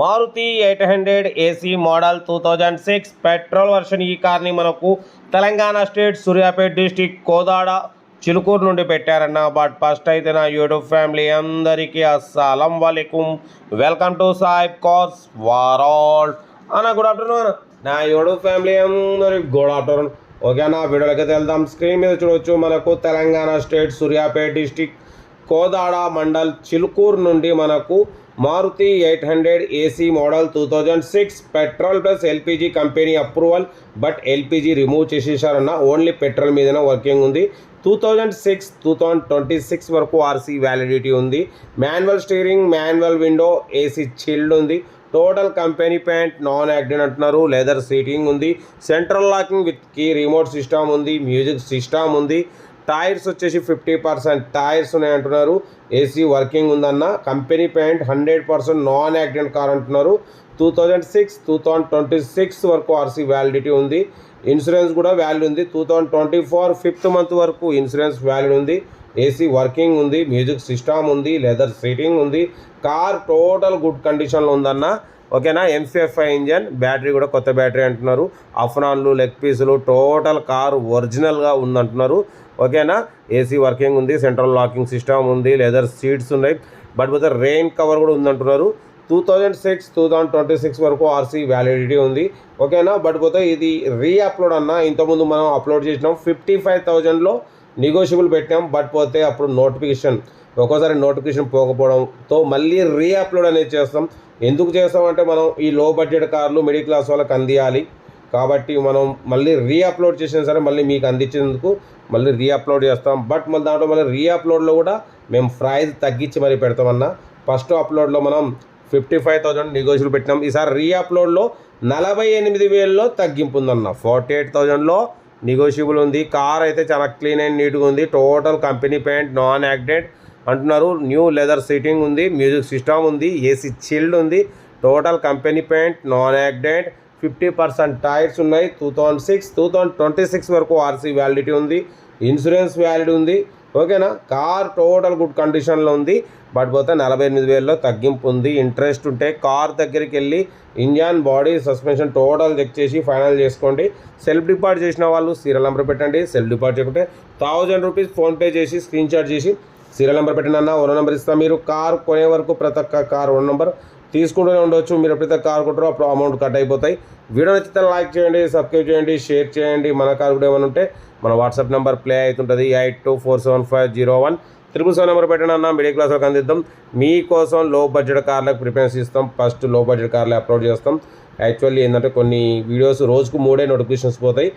Maruti eight hundred AC model two thousand six petrol version ఈ కార్ని మనకు Telangana state Suryapet district Kodad Chilukuru నుండి పెట్టారన్న. బట్ ఫస్ట్ అయితే నా యూట్యూబ్ ఫ్యామిలీ అందరికీ అస్సలం వాలేకుమ్ వెల్కమ్ టు సాయిబ్ కార్స్ వారాల్ అన్న గుడ్ ఆఫ్టర్నూన్ నా యూట్యూబ్ ఫ్యామిలీ అందరికి గుడ్ ఆఫ్టర్నూన్ ఓకే నా వీడియోలకి వెళ్దాం. స్క్రీన్ మీద చూడొచ్చు మనకు తెలంగాణ స్టేట్ సూర్యాపేట్ డిస్టిక్ కోదాడ మండల్ చిలుకూరు నుండి మనకు Maruti eight hundred AC model two thousand six petrol plus LPG company approval but LPG remove చేసేసారన్న only petrol మీదనే వర్కింగ్ ఉంది. Two thousand six two thousand twenty six వరకు ఆర్సీ వ్యాలిడిటీ ఉంది. Manual steering manual window AC chilled ఉంది. Total company paint non active అంటున్నారు. Leather seating ఉంది. Central locking with key remote system ఉంది. Music system ఉంది. Tyres వచ్చేసి fifty percent tyres ఉన్నాయంటున్నారు AC working ఉందన్న. Company paint hundred percent non accident car అంటున్నారు. Two thousand six two thousand twenty six వరకు RC validity ఉంది. Insurance కూడా valid ఉంది. Two thousand twenty four fifth month వరకు ఇన్సూరెన్స్ వ్యాలిడ్ ఉంది. AC working ఉంది మ్యూజిక్ సిస్టమ్ ఉంది లెదర్ సీటింగ్ ఉంది కార్ టోటల్ గుడ్ కండిషన్లో ఉందన్న. ఓకేనా? ఎంసీఎఫ్ఐ ఇంజన్ బ్యాటరీ కూడా కొత్త బ్యాటరీ అంటున్నారు. అఫ్నాన్లు లెగ్ పీసులు టోటల్ కారు ఒరిజినల్గా ఉందంటున్నారు. ఓకేనా? ఏసీ వర్కింగ్ ఉంది సెంట్రల్ లాకింగ్ సిస్టమ్ ఉంది లెదర్ సీట్స్ ఉన్నాయి. బట్ పోతే రెయిన్ కవర్ కూడా ఉందంటున్నారు. Two thousand six two thousand twenty six వరకు ఆర్సీ వ్యాలిడిటీ ఉంది. ఓకేనా? బట్ పోతే ఇది రీ అప్లోడ్ అన్న ఇంతకుముందు మనం అప్లోడ్ చేసినాం. ఫిఫ్టీ ఫైవ్ థౌజండ్లో నెగోషియబుల్ పెట్టాం బట్ పోతే అప్పుడు నోటిఫికేషన్ ఒక్కోసారి నోటిఫికేషన్ పోకపోవడంతో మళ్ళీ రీ అప్లోడ్ అనేది చేస్తాం. ఎందుకు చేస్తామంటే మనం ఈ లో బడ్జెట్ కార్లు మిడిల్ క్లాస్ వాళ్ళకి అందియాలి. కాబట్టి మనం మళ్ళీ రీ అప్లోడ్ చేసినా సరే మళ్ళీ మీకు అందించేందుకు మళ్ళీ రీ అప్లోడ్ చేస్తాం. బట్ మళ్ళీ దాంట్లో మళ్ళీ రీ అప్లోడ్లో కూడా మేము ప్రైజ్ తగ్గించి మరీ పెడతామన్నా. ఫస్ట్ అప్లోడ్లో మనం ఫిఫ్టీ ఫైవ్ థౌజండ్ నెగోషియల్ పెట్టినాం. ఈసారి రీ అప్లోడ్లో నలభై ఎనిమిది వేలలో తగ్గింపు ఉందన్న. ఫార్టీ ఎయిట్ థౌజండ్లో నెగోషియబుల్ ఉంది. కార్ అయితే చాలా క్లీన్ అండ్ నీట్గా ఉంది. Total company paint non accident అంటున్నారు. న్యూ లెదర్ సీటింగ్ ఉంది. మ్యూజిక్ సిస్టమ్ ఉంది. ఏసీ చిల్డ్ ఉంది. Total company paint non accident fifty percent tyres ఉన్నాయి. Two thousand six two thousand twenty six వరకు ఆర్సీ వ్యాలిడిటీ ఉంది. Insurance valid ఉంది. ఓకేనా? Car total good కండిషన్లో ఉంది. బట్ పోతే నలభై ఎనిమిది వేలలో తగ్గింపు ఉంది. ఇంట్రెస్ట్ ఉంటే కార్ దగ్గరికి వెళ్ళి engine body suspension total check చేసి ఫైనల్ చేసుకోండి. సెల్ఫ్ డిపార్ట్ చేసిన వాళ్ళు సీరియల్ నెంబర్ పెట్టండి. సెల్ఫ్ డిపార్ట్ చేయకుంటే థౌజండ్ రూపీస్ ఫోన్పే చేసి స్క్రీన్ షాట్ చేసి సీరియల్ నెంబర్ పెట్టండి అన్న. ఓనర్ నెంబర్ ఇస్తాం. మీరు కార్ కొనే వరకు ప్రతి ఒక్క కార్ ఓనర్ నెంబర్ తీసుకుంటూనే ఉండొచ్చు. మీరు ఎప్పుడైతే కార్ కొంటారో అప్పుడు అమౌంట్ కట్ అయిపోతాయి. వీడియో నచ్చితే లైక్ చేయండి సబ్స్క్రైబ్ చేయండి షేర్ చేయండి. మన కార్ కూడా ఏమైనా ఉంటే మన వాట్సాప్ నెంబర్ ప్లే అవుతుంటుంది. Eight two four seven five zero one triple seven number పెట్టండి అన్న. మిడిల్ క్లాస్ వాళ్ళకి అందిద్దాం. మీకోసం లో బడ్జెట్ కార్లకు ప్రిఫరెన్స్ ఇస్తాం. ఫస్ట్లో బడ్జెట్ కార్లు అప్లోడ్ చేస్తాం. యాక్చువల్లీ ఏంటంటే కొన్ని వీడియోస్ రోజుకు మూడే నోటిఫికేషన్స్ పోతాయి.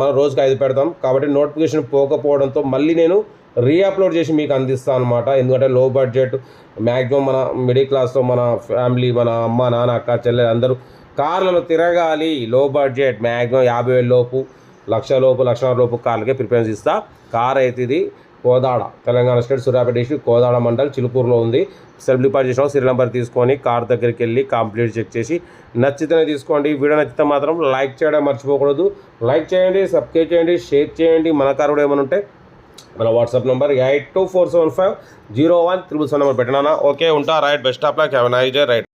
మనం రోజుకు ఐదు పెడతాం. కాబట్టి నోటిఫికేషన్ పోకపోవడంతో మళ్ళీ నేను రీఅప్లోడ్ చేసి మీకు అందిస్తాను అనమాట ఎందుకంటే లో బడ్జెట్ మ్యాక్సిమం మన మిడిల్ క్లాస్లో మన ఫ్యామిలీ మన అమ్మ నాన్న అక్క చెల్లెలు అందరూ కార్లలో తిరగాలి. లో బడ్జెట్ మ్యాక్సిమం యాభై వేల లోపు లక్ష లోపు లక్షన్నర లోపు కార్లకే ప్రిఫరెన్స్ ఇస్తా. కార్ అయితే ఇది కోదాడ తెలంగాణ స్టేట్ సూర్యాపేట డిస్ట్రిక్ట్ కోదాడ మండల్ చిలుకూరులో ఉంది. సెల్ఫ్ డిపాజిట్ చేసిన సీరియల్ నెంబర్ తీసుకొని కార్ దగ్గరికి వెళ్ళి కంప్లీట్ చెక్ చేసి నచ్చితేనే తీసుకోండి. వీడియో నచ్చితే మాత్రం లైక్ చేయడం మర్చిపోకూడదు. లైక్ చేయండి సబ్స్క్రైబ్ చేయండి షేర్ చేయండి. మన కార్ కూడా ఏమైనా ఉంటే మన WhatsApp number eight two four seven five zero one triple seven number పెట్టినా ఓకే ఉంటా right best of luck have nice day right